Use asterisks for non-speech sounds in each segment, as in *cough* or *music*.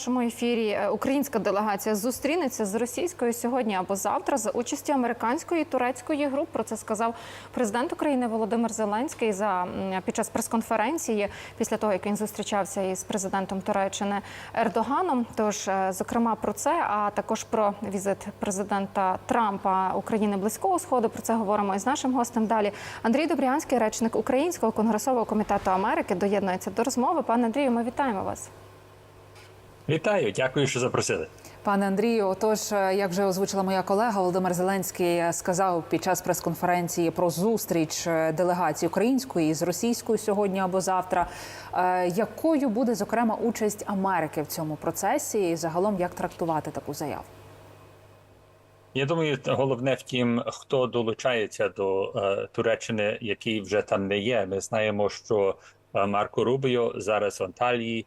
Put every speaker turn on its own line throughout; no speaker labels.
В нашому ефірі е, українська делегація зустрінеться з російською сьогодні або завтра за участі американської і турецької груп. Про це сказав президент України Володимир Зеленський за під час прес-конференції після того, як він зустрічався із президентом Туреччини Ердоганом. Тож, е, зокрема, про це, а також про візит президента Трампа України близького сходу. Про це говоримо із нашим гостем. Далі Андрій Добрянський, речник Українського конгресового комітету Америки, доєднується до розмови. Пане Андрію, ми вітаємо вас.
Вітаю, дякую, що запросили.
Пане Андрію, отож, е, як вже озвучила моя колега Володимир Зеленський, е, сказав під час прес-конференції про зустріч е, делегації української з російською сьогодні або завтра. Якою буде зокрема участь Америки в цьому процесі, і загалом як трактувати таку заяву?
Я думаю, головне в тім, хто долучається до е, Туреччини, який вже там не є. Ми знаємо, що Марко Рубіо зараз в Анталії,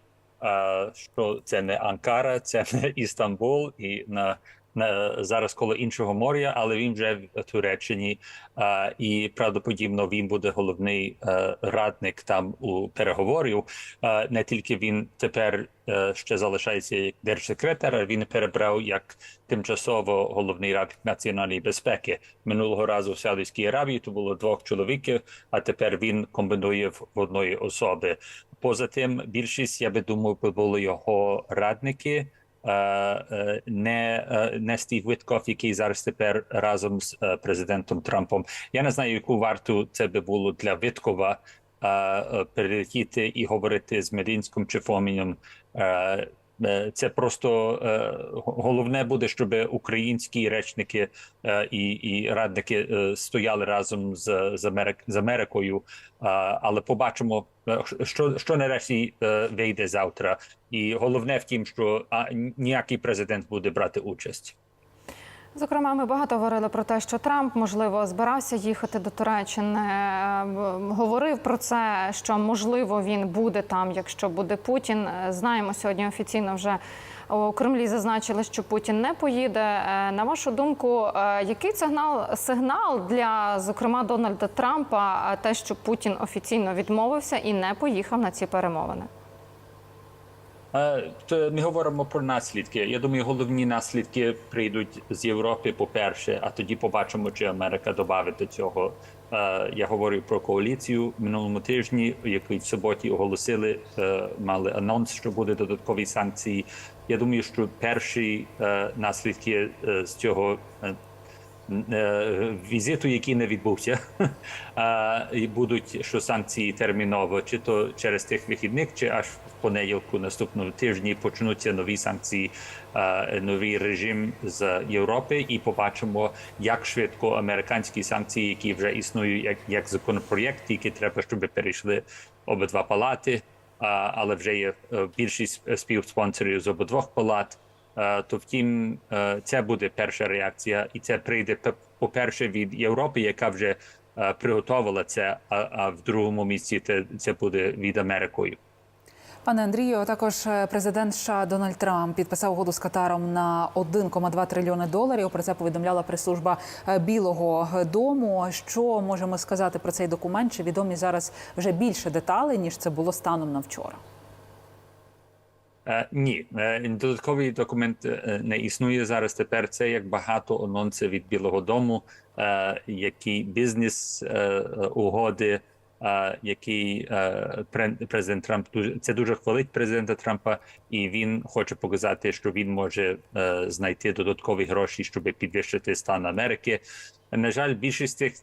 що це не Анкара, це не Істамбул і на. Зараз коло іншого моря, але він вже в Туреччині, і правдоподібно він буде головний е, радник там у переговорів. Не тільки він тепер е, ще залишається як держсекретар, він перебрав як тимчасово головний радник національної безпеки. Минулого разу в Саудівській Аравії то було двох чоловіків, а тепер він комбінує в одної особи. Поза тим, більшість я би думав, би були його радники. е, е, Не, е, не Стів Витков, який зараз тепер разом з президентом Трампом. Я не знаю, яку варту це би було для Виткова перелетіти і говорити з Мединським чи Фомінем. Е, Це просто е, головне буде, щоб українські речники е, і, і радники стояли разом з, з, Америк, з Америкою. Але побачимо, що, що нарешті вийде завтра. І головне в тім, що ніякий президент буде брати участь.
Зокрема, ми багато говорили про те, що Трамп можливо збирався їхати до Туреччини. е, Говорив про це, що можливо він буде там, якщо буде Путін. Е, Знаємо сьогодні офіційно вже. У Кремлі зазначили, що Путін не поїде. Е, На вашу думку, який сигнал сигнал для зокрема Дональда Трампа, те, що Путін офіційно відмовився і не поїхав на ці перемовини?
Ми говоримо про наслідки. Я думаю, головні наслідки прийдуть з Європи, по-перше, а тоді побачимо, чи Америка додавить до цього. Я говорю про коаліцію минулому тижні, який в суботі оголосили, е, мали анонс, що буде додаткові санкції. Я думаю, що перші е, наслідки е, з цього. Е, Візиту, який не відбувся, *laughs* і будуть що санкції терміново, чи то через тих вихідних, чи аж в понеділку наступного тижні почнуться нові санкції, новий режим з Європи, і побачимо, як швидко американські санкції, які вже існують, як, як законопроєкт, які треба, щоб перейшли обидва палати, але вже є е, більшість співспонсорів з обидвох палат. Е, То втім, е, це буде перша реакція, і це прийде п- по-перше від Європи, яка вже е, приготувала це. А, в другому місці це, буде від Америкою.
Пане Андрію, також президент США Дональд Трамп підписав угоду з Катаром на 1,2 трильйони доларів. Про це повідомляла прес-служба Білого Дому. Що можемо сказати про цей документ? Чи відомі зараз вже більше деталей ніж це було станом на вчора?
Е, ні, е, додатковий документ е, не існує зараз. Тепер це як багато анонсів від Білого Дому, які бізнес угоди, пре- президент Трамп дуже це дуже хвалить президента Трампа, і він хоче показати, що він може знайти додаткові гроші, щоб підвищити стан Америки. На жаль, більшість тих е,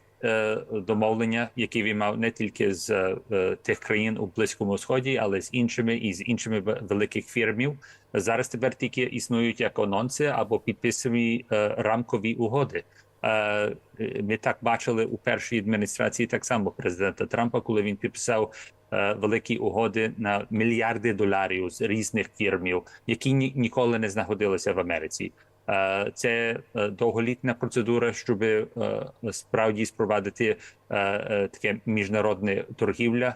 домовлення, які він мав не тільки з е, тих країн у близькому сході, але з іншими і з іншими великих фірмів, зараз тепер тільки існують як анонси або підписані е, рамкові угоди. Е, Ми так бачили у першій адміністрації так само президента Трампа, коли він підписав е, великі угоди на мільярди доларів з різних фірмів, які ні, ніколи не знаходилися в Америці. Е, Це е, довголітня процедура, щоб е, справді спровадити таке міжнародне торгівля.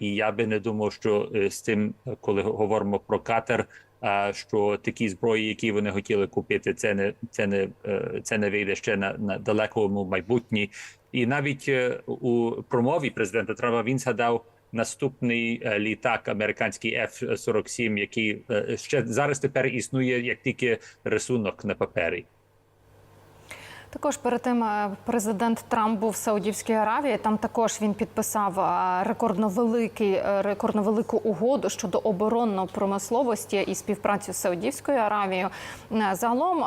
І я би не думав, що з тим, коли говоримо про Катар, е, що такі зброї, які вони хотіли купити, це не це не це не вийде ще на, на далекому майбутнє. І навіть у промові президента Трампа він згадав наступний е, літак американський F-47, який е, ще зараз тепер існує як тільки рисунок на папері.
Також перед тим е, президент Трамп був в Саудівській Аравії. Там також він підписав е, рекордно великий е, рекордно велику угоду щодо оборонної промисловості і співпраці з Саудівською Аравією. Загалом,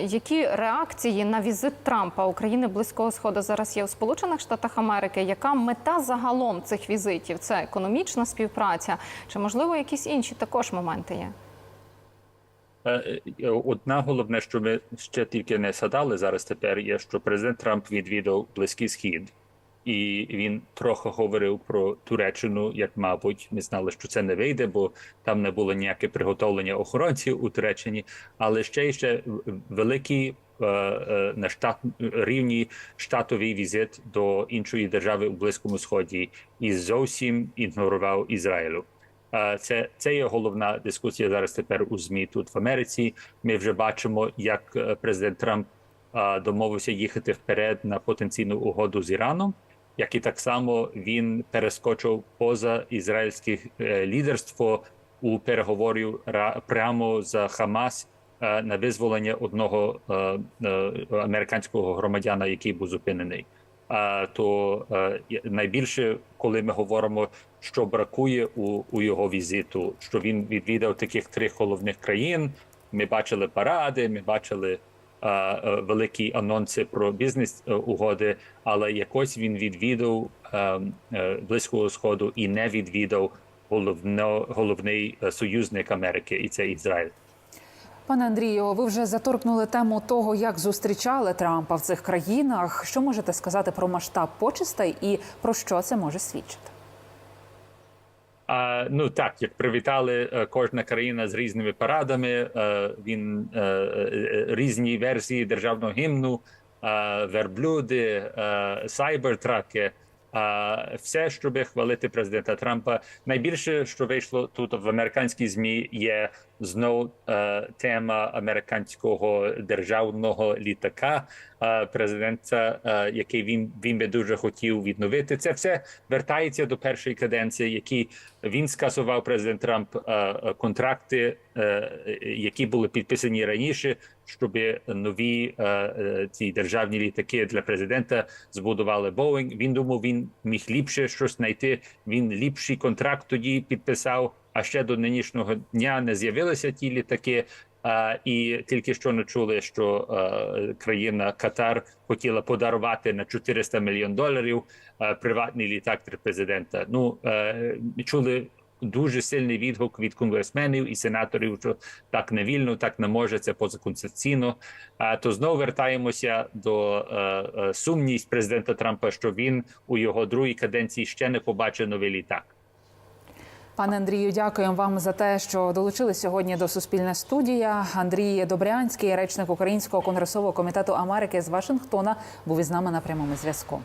які реакції на візит Трампа України близького сходу зараз є у Сполучених Штатах Америки? Яка мета загалом цих візитів? Це економічна співпраця, чи можливо якісь інші також моменти є?
Е, е, Одна головне, що ми ще тільки не згадали зараз тепер, є, що президент Трамп відвідав Близький Схід, і він трохи говорив про Туреччину, як мабуть, ми знали, що це не вийде, бо там не було ніяке приготовлення охоронців у Туреччині, але ще й ще великий е, на штат рівні штатовий візит до іншої держави у Близькому Сході і зовсім ігнорував Ізраїлю. Це, це є головна дискусія зараз тепер у ЗМІ тут в Америці. Ми вже бачимо, як е, президент Трамп домовився їхати вперед на потенційну угоду з Іраном, як і так само він перескочив поза ізраїльське лідерство у переговорів ра- прямо з Хамас е, на визволення одного е, американського громадяна, який був зупинений. То е, найбільше, коли ми говоримо, що бракує у, у його візиту, що він відвідав таких три головних країн. Ми бачили паради, ми бачили е, е, великі анонси про бізнес угоди, але якось він відвідав е, е, близького сходу і не відвідав головно, головний союзник Америки, і це Ізраїль.
Пане Андрію, ви вже заторкнули тему того, як зустрічали Трампа в цих країнах. Що можете сказати про масштаб почестей і про що це може свідчити?
А, ну так, як привітали е, кожна країна з різними парадами, е, він е, різні версії державного гімну, верблюди, сайбертраки. А все, щоб хвалити президента Трампа, найбільше, що вийшло тут в американській змі, є знов е, тема американського державного літака е, президента, е, який він він би дуже хотів відновити. Це все вертається до першої каденції, які він скасував президент Трамп е, е, контракти, е, які були підписані раніше, щоб нові е, е, ці державні літаки для президента збудували Боїнг. Він думав, він міг ліпше щось знайти. Він ліпший контракт тоді підписав. А ще до нинішнього дня не з'явилися ті літаки. А, і тільки що не чули, що е, країна Катар хотіла подарувати на 400 мільйон доларів е, приватний літак для президента. Ну е, чули дуже сильний відгук від конгресменів і сенаторів, що так не вільно, так не може, це позаконституційно. А то знову вертаємося до е, е, сумність президента Трампа, що він у його другій каденції ще не побачив новий літак.
Пане Андрію, дякуємо вам за те, що долучили сьогодні до Суспільна студія. Андрій Добрянський, речник Українського конгресового комітету Америки з Вашингтона, був із нами на прямому зв'язку.